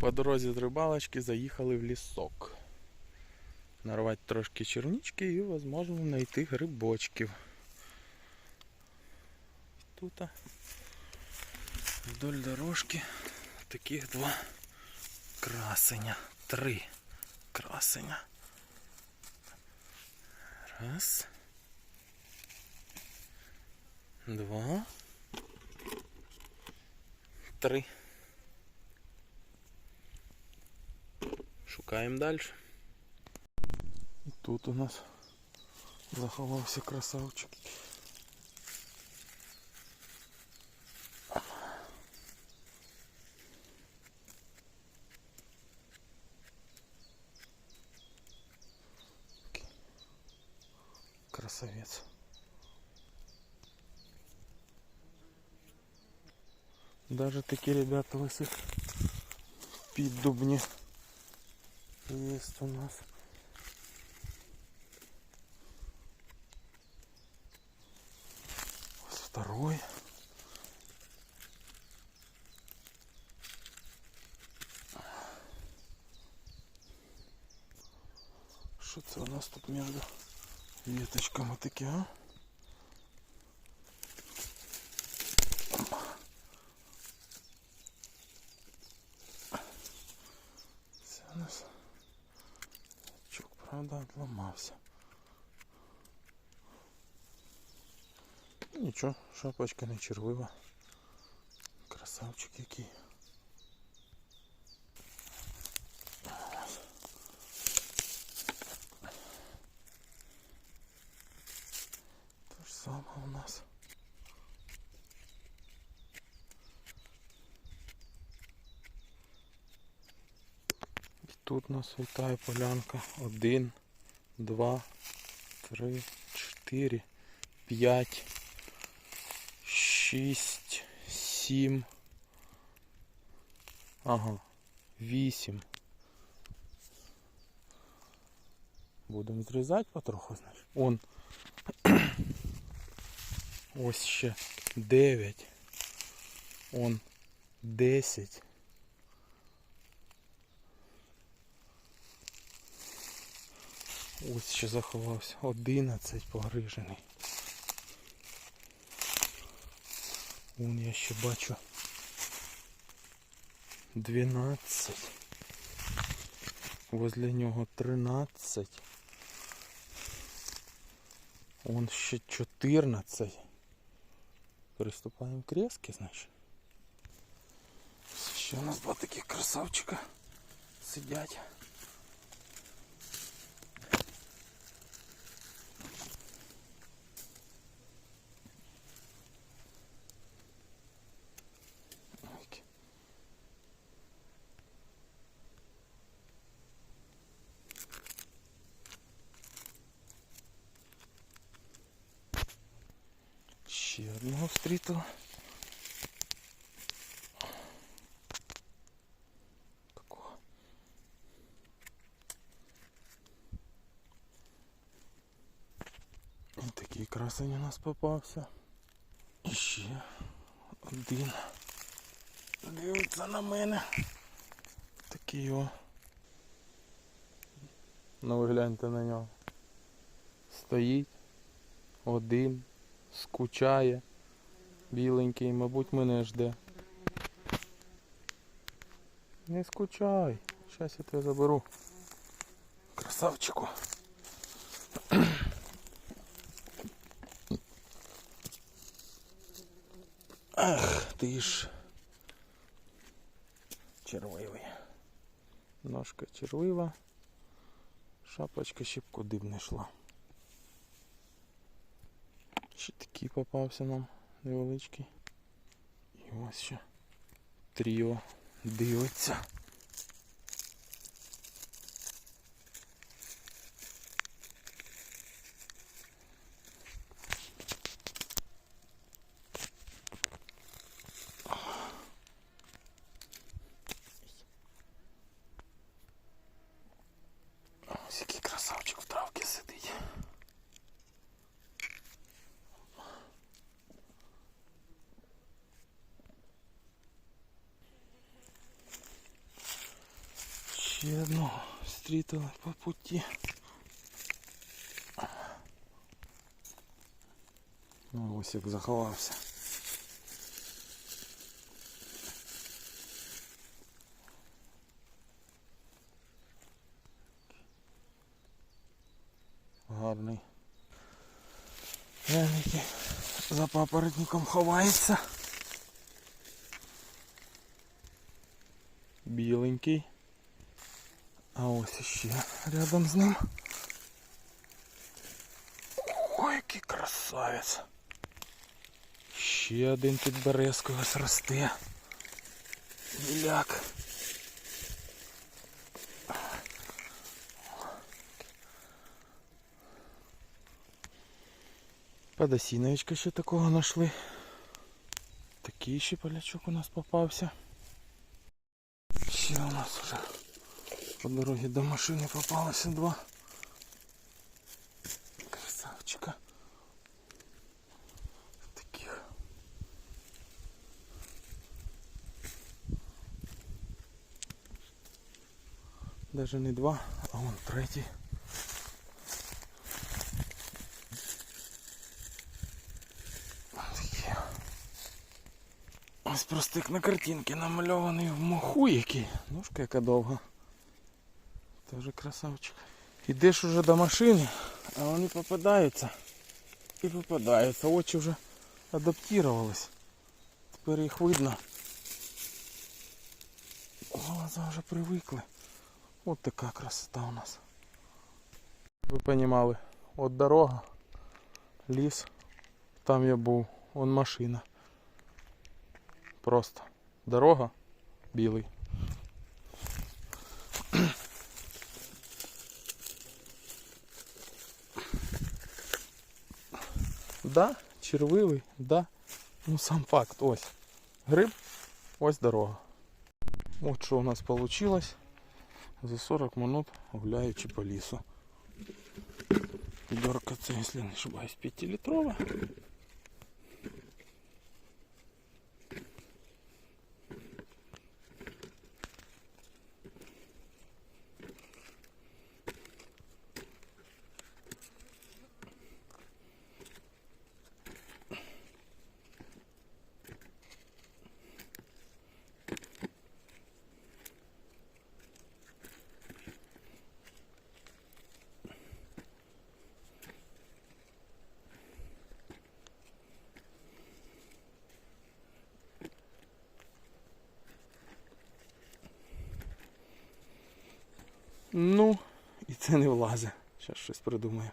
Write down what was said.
По дорозі з рибалочки заїхали в лісок. Нарвати трошки чернички і, можливо, знайти грибочків. Тут вдоль дорожки таких два красеня. Три красеня. Раз. Два. Три. Шукаємо далі. І тут у нас заховався красавчик. Красавец. Даже такие ребята лысых під дубні есть у нас. Второй. Що це у нас тут між веточками таке, а? Це у нас правда, відламався. Нічого, шапочка не червива. Красавчик який. То ж саме у нас. Тут у нас вітає полянка. Один, два, три, чотири, п'ять, шість, сім. Ага, вісім. Будемо зрізати потроху, значить. Он Ось ще 9. Он 10. Ось ще заховався. 11 погрижений. Вон я ще бачу. 12. Возле нього 13. Он ще 14. Приступаємо к резке, значить. Ще у нас два таких красавчика сидять. Одного встрітила. Такого. І такий красень у нас попався. І ще один. Дивиться на мене. Такий о. Ну ви гляньте на нього. Стоїть один скучає. Біленький, мабуть, мене жде. Не скучай. Щас я тебе заберу. Красавчику. Ах, ти ж. Червивий. Ножка червива. Шапочка ще б не йшла. Ще такий попався нам невеличкий. І ось ще тріо дивиться. Ось який красавчик в травці сидить. Ще одного зустрітили по путі. Ну, ось як заховався. Гарний. Глянь, за папоротником ховається. Біленький. А ось іще рядом з ним. Ой, який красавець. Ще один під березкою ось росте. Біляк. Подосіновичка ще такого знайшли. Такий ще полячок у нас попався. Ще у нас вже по дорозі до машини попалося два. Красавчика. Таких. Даже не два, а вон третій. Ось просто як на картинці намальований в моху який. Ножка яка довга. Тоже красавчик. Ідеш уже до машини, а вони попадаються. І попадаються. Очі вже адаптувались. Тепер їх видно. Глаза вже привикли. От така красота у нас. Ви розуміли, от дорога, ліс, там я був, вон машина. Просто дорога, білий. Да, червивий, да. Ну сам факт, ось. Гриб, ось дорога. От що у нас вийшло за 40 минут гуляючи по лісу. Відерка це, якщо не ошибаюсь, 5-літрова. Ну, і це не влазить. Зараз щось придумаю.